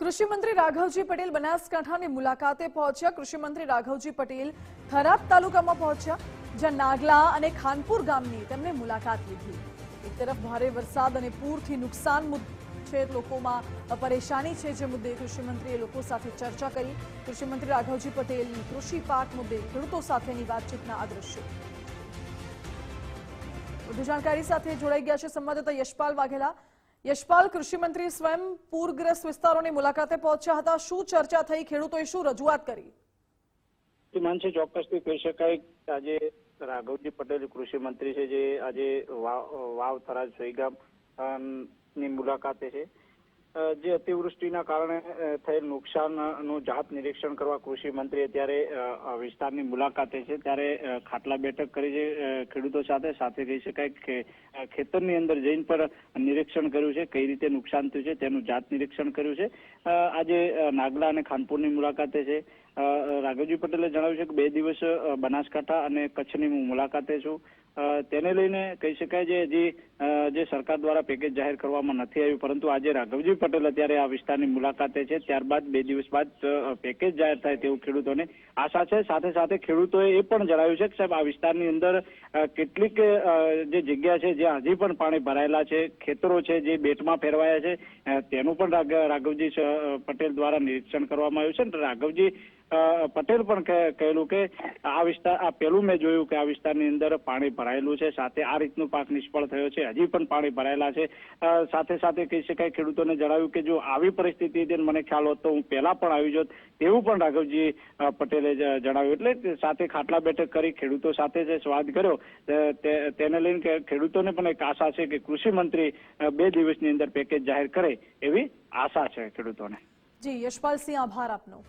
કૃષિમંત્રી રાઘવજી પટેલ બનાસકાંઠાની મુલાકાતે પહોંચ્યા. કૃષિમંત્રી રાઘવજી પટેલ થરાદ તાલુકામાં પહોંચ્યા, જ્યાં નાગલા અને ખાનપુર ગામની તેમણે મુલાકાત લીધી. એક તરફ ભારે વરસાદ અને પૂરથી નુકસાન છે લોકોમાં પરેશાની છે જે મુદ્દે કૃષિમંત્રીએ લોકો સાથે ચર્ચા કરી. કૃષિમંત્રી રાઘવજી પટેલની કૃષિ પાક મુદ્દે ખેડૂતો સાથેની વાતચીતના આ વધુ જાણકારી સાથે જોડાઈ ગયા છે સંવાદદાતા યશપાલ વાઘેલા. યશપાલ કૃષિમંત્રી સ્વયં પૂરગ્રસ્ત વિસ્તારોની મુલાકાતે પહોંચ્યા હતા. શું ચર્ચા થઈ? ખેડૂતોએ શું રજૂઆત કરી? માનસી ચોક્કસથી કહી શકાય આજે રાઘવજી પટેલ કૃષિ મંત્રી છે, જે આજે વાવ વાવ થરાજ સોઈગામની મુલાકાતે છે. જે અતિવૃષ્ટિના કારણે થયેલ નુકસાનનું જાત નિરીક્ષણ કરવા કૃષિ મંત્રી અત્યારે વિસ્તારની મુલાકાતે છે. ત્યારે ખાટલા બેઠક કરી છે ખેડૂતો સાથે. સાથે કહી શકાય કે ખેતરની અંદર જઈને પણ નિરીક્ષણ કર્યું છે કઈ રીતે નુકસાન થયું છે, તેનું જાત નિરીક્ષણ કર્યું છે. આજે નાગલા અને ખાનપુરની મુલાકાતે છે. રાઘવજી પટેલે જણાવ્યું છે કે બે દિવસ બનાસકાંઠા અને કચ્છની હું મુલાકાતે છું. તેને લઈને કહી શકાય છે, હજી જે સરકાર દ્વારા પેકેજ જાહેર કરવામાં નથી આવ્યું, પરંતુ આજે રાઘવજી પટેલ અત્યારે આ વિસ્તારની મુલાકાતે છે, ત્યારબાદ બે દિવસ બાદ પેકેજ જાહેર થાય તેવું ખેડૂતોને આશા છે. સાથે સાથે ખેડૂતોએ એ પણ જણાવ્યું છે કે સાહેબ, આ વિસ્તારની અંદર કેટલીક જે જગ્યા છે, જ્યાં હજી પણ પાણી ભરાયેલા છે, ખેતરો છે, જે બેટમાં ફેરવાયા છે તેનું પણ રાઘવજી પટેલ દ્વારા નિરીક્ષણ કરવામાં આવ્યું છે. રાઘવજી પટેલ પણ કહેલું કે આ વિસ્તાર, આ પેલું મેં જોયું કે આ વિસ્તારની અંદર પાણી ભરાયેલું છે, સાથે આ રીતનું પાક નિષ્ફળ થયો છે, હજી પણ પાણી ભરાયેલા છે. સાથે સાથે કહી શકાય, ખેડૂતોને જણાવ્યું કે જો આવી પરિસ્થિતિ હતી, મને ખ્યાલ હોત તો હું પહેલા પણ આવી જોત તેવું પણ રાઘવજી પટેલે જણાવ્યું. એટલે સાથે ખાટલા બેઠક કરી ખેડૂતો સાથે જે સ્વાદ કર્યો તેને લઈને ખેડૂતોને પણ એક આશા છે કે કૃષિ મંત્રી બે દિવસની અંદર પેકેજ જાહેર કરે એવી આશા છે ખેડૂતોને. જી, યશપાલસિંહ, આભાર આપનો.